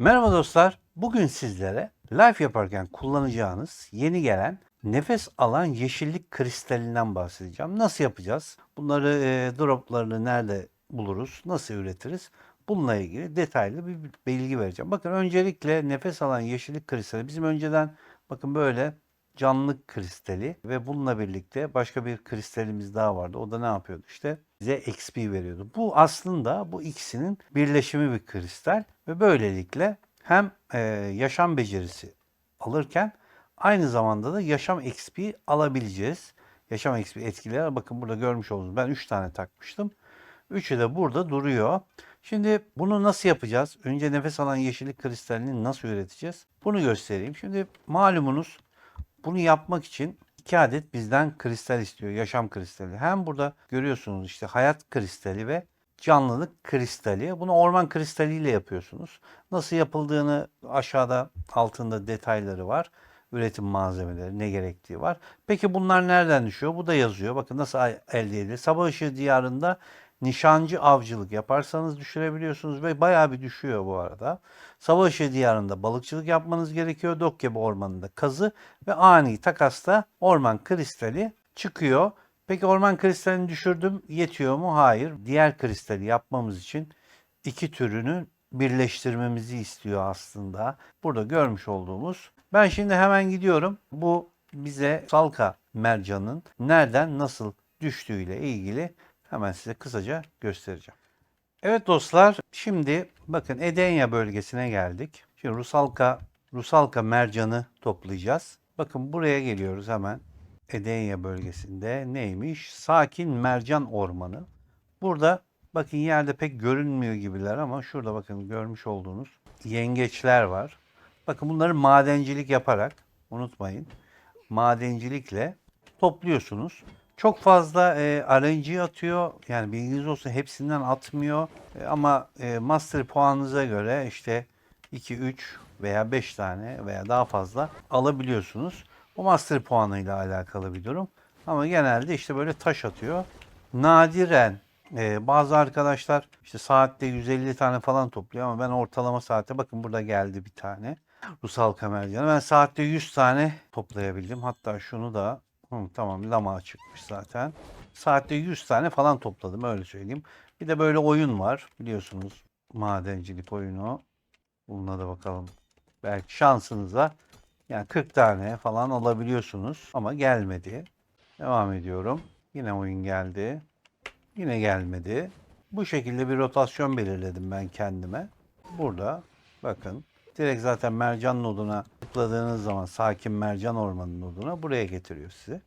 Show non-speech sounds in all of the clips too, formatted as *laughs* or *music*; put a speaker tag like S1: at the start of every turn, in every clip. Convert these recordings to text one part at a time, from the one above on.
S1: Merhaba dostlar. Bugün sizlere live yaparken kullanacağınız yeni gelen nefes alan yeşillik kristalinden bahsedeceğim. Nasıl yapacağız? Bunları e, droplarını nerede buluruz? Nasıl üretiriz? Bununla ilgili detaylı bir bilgi vereceğim. Bakın öncelikle nefes alan yeşillik kristali bizim önceden bakın böyle canlılık kristali ve bununla birlikte başka bir kristalimiz daha vardı. O da ne yapıyordu işte? Bize XP veriyordu. Bu aslında bu ikisinin birleşimi bir kristal ve böylelikle hem e, yaşam becerisi alırken aynı zamanda da yaşam XP alabileceğiz. Yaşam XP etkileri bakın burada görmüş oldunuz. Ben 3 tane takmıştım. Üçü de burada duruyor. Şimdi bunu nasıl yapacağız? Önce nefes alan yeşillik kristalini nasıl üreteceğiz? Bunu göstereyim. Şimdi malumunuz bunu yapmak için iki adet bizden kristal istiyor. Yaşam kristali. Hem burada görüyorsunuz işte hayat kristali ve canlılık kristali. Bunu orman kristaliyle yapıyorsunuz. Nasıl yapıldığını aşağıda altında detayları var. Üretim malzemeleri ne gerektiği var. Peki bunlar nereden düşüyor? Bu da yazıyor. Bakın nasıl elde edilir. Sabah ışığı diyarında nişancı avcılık yaparsanız düşürebiliyorsunuz ve bayağı bir düşüyor bu arada. Sabah ışığı diyarında balıkçılık yapmanız gerekiyor. Dokkebe ormanında kazı ve ani takasta orman kristali çıkıyor. Peki orman kristalini düşürdüm yetiyor mu? Hayır. Diğer kristali yapmamız için iki türünü birleştirmemizi istiyor aslında. Burada görmüş olduğumuz. Ben şimdi hemen gidiyorum. Bu bize salka mercanın nereden nasıl düştüğüyle ilgili hemen size kısaca göstereceğim. Evet dostlar şimdi bakın Edenya bölgesine geldik. Şimdi Rusalka, Rusalka mercanı toplayacağız. Bakın buraya geliyoruz hemen. Edenya bölgesinde neymiş? Sakin mercan ormanı. Burada bakın yerde pek görünmüyor gibiler ama şurada bakın görmüş olduğunuz yengeçler var. Bakın bunları madencilik yaparak unutmayın. Madencilikle topluyorsunuz. Çok fazla e, RNG atıyor. Yani bilginiz olsun hepsinden atmıyor. E, ama e, master puanınıza göre işte 2, 3 veya 5 tane veya daha fazla alabiliyorsunuz. O master puanıyla alakalı bir durum. Ama genelde işte böyle taş atıyor. Nadiren e, bazı arkadaşlar işte saatte 150 tane falan topluyor ama ben ortalama saatte bakın burada geldi bir tane. Rusal kamercanı. Ben saatte 100 tane toplayabildim. Hatta şunu da Hı, tamam lama çıkmış zaten. Saatte 100 tane falan topladım öyle söyleyeyim. Bir de böyle oyun var biliyorsunuz madencilik oyunu. Bununla da bakalım. Belki şansınıza yani 40 tane falan alabiliyorsunuz ama gelmedi. Devam ediyorum. Yine oyun geldi. Yine gelmedi. Bu şekilde bir rotasyon belirledim ben kendime. Burada bakın direkt zaten mercan noduna tıkladığınız zaman sakin mercan ormanı noduna buraya getiriyor sizi.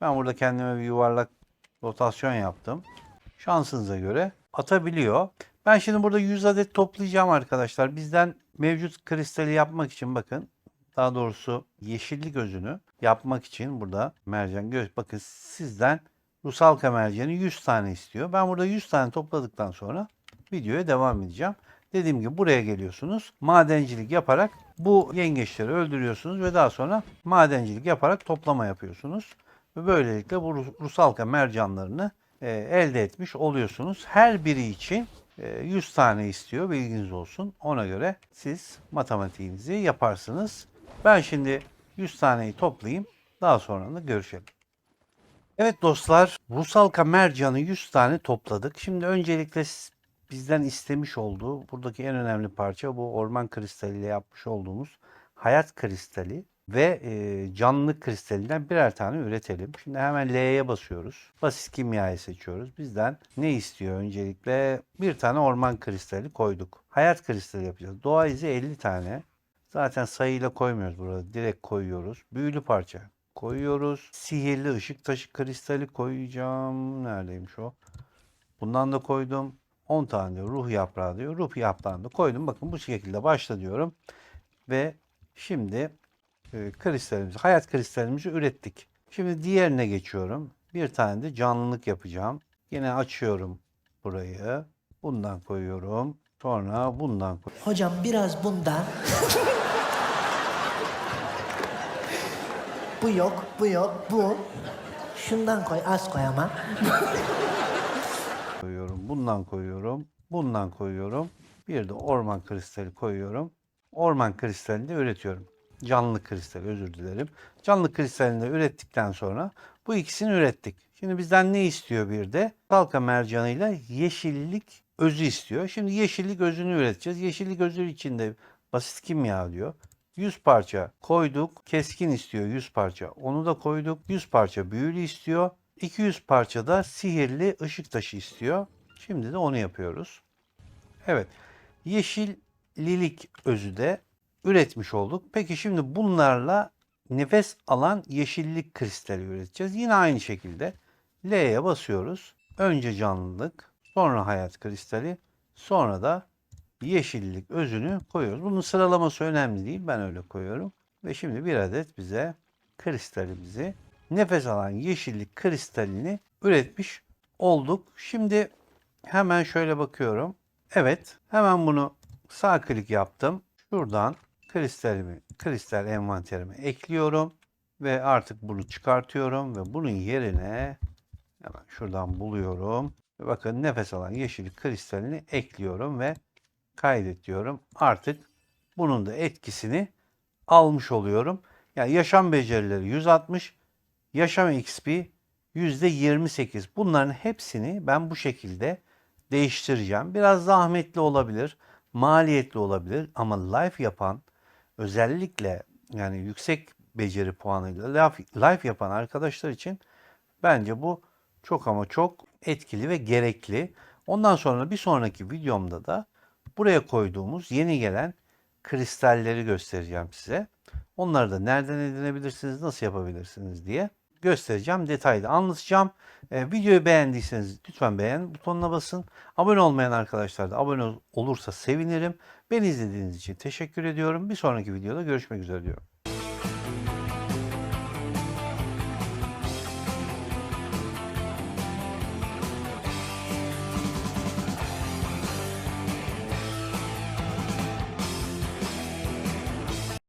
S1: Ben burada kendime bir yuvarlak rotasyon yaptım. Şansınıza göre atabiliyor. Ben şimdi burada 100 adet toplayacağım arkadaşlar. Bizden mevcut kristali yapmak için bakın daha doğrusu yeşillik özünü yapmak için burada mercan göz bakın sizden Rusalka mercanı 100 tane istiyor. Ben burada 100 tane topladıktan sonra videoya devam edeceğim. Dediğim gibi buraya geliyorsunuz. Madencilik yaparak bu yengeçleri öldürüyorsunuz ve daha sonra madencilik yaparak toplama yapıyorsunuz. Ve böylelikle bu Rus- Rusalka mercanlarını e, elde etmiş oluyorsunuz. Her biri için e, 100 tane istiyor bilginiz olsun. Ona göre siz matematiğinizi yaparsınız. Ben şimdi 100 taneyi toplayayım. Daha sonra da görüşelim. Evet dostlar, Rusalka mercanı 100 tane topladık. Şimdi öncelikle bizden istemiş olduğu buradaki en önemli parça bu orman kristaliyle yapmış olduğumuz hayat kristali ve e, canlılık kristalinden birer tane üretelim. Şimdi hemen L'ye basıyoruz. Basit kimyayı seçiyoruz. Bizden ne istiyor öncelikle? Bir tane orman kristali koyduk. Hayat kristali yapacağız. Doğa izi 50 tane. Zaten sayıyla koymuyoruz burada. Direkt koyuyoruz. Büyülü parça koyuyoruz. Sihirli ışık taşı kristali koyacağım. Neredeymiş o? Bundan da koydum. 10 tane diyor. Ruh yaprağı diyor. Ruh yaprağını da koydum. Bakın bu şekilde başla diyorum. Ve şimdi e, kristalimizi, hayat kristalimizi ürettik. Şimdi diğerine geçiyorum. Bir tane de canlılık yapacağım. Yine açıyorum burayı. Bundan koyuyorum. Sonra bundan koyuyorum.
S2: Hocam biraz bundan. *laughs* bu yok, bu yok, bu. Şundan koy, az koy ama.
S1: Koyuyorum. Bundan koyuyorum. Bundan koyuyorum. Bir de orman kristali koyuyorum. orman kristalinde üretiyorum. Canlı kristal özür dilerim. Canlı kristalinde ürettikten sonra bu ikisini ürettik. Şimdi bizden ne istiyor bir de? Kalka mercanıyla yeşillik özü istiyor. Şimdi yeşillik özünü üreteceğiz. Yeşillik özü içinde basit kimya diyor. 100 parça koyduk. Keskin istiyor 100 parça. Onu da koyduk. 100 parça büyülü istiyor. 200 parça da sihirli ışık taşı istiyor. Şimdi de onu yapıyoruz. Evet. Yeşillilik özü de üretmiş olduk. Peki şimdi bunlarla nefes alan yeşillik kristali üreteceğiz. Yine aynı şekilde L'ye basıyoruz. Önce canlılık, sonra hayat kristali, sonra da yeşillik özünü koyuyoruz. Bunun sıralaması önemli değil. Ben öyle koyuyorum. Ve şimdi bir adet bize kristalimizi nefes alan yeşillik kristalini üretmiş olduk. Şimdi hemen şöyle bakıyorum. Evet, hemen bunu sağ klik yaptım. Şuradan kristalimi, kristal envanterime ekliyorum ve artık bunu çıkartıyorum ve bunun yerine hemen şuradan buluyorum. Bakın nefes alan yeşillik kristalini ekliyorum ve kaydet diyorum. Artık bunun da etkisini almış oluyorum. Yani yaşam becerileri 160, yaşam XP %28. Bunların hepsini ben bu şekilde değiştireceğim. Biraz zahmetli olabilir, maliyetli olabilir ama life yapan özellikle yani yüksek beceri puanıyla life, life yapan arkadaşlar için bence bu çok ama çok etkili ve gerekli. Ondan sonra bir sonraki videomda da buraya koyduğumuz yeni gelen kristalleri göstereceğim size. Onları da nereden edinebilirsiniz, nasıl yapabilirsiniz diye göstereceğim. Detaylı anlatacağım. Ee, videoyu beğendiyseniz lütfen beğen butonuna basın. Abone olmayan arkadaşlar da abone olursa sevinirim. Beni izlediğiniz için teşekkür ediyorum. Bir sonraki videoda görüşmek üzere diyorum.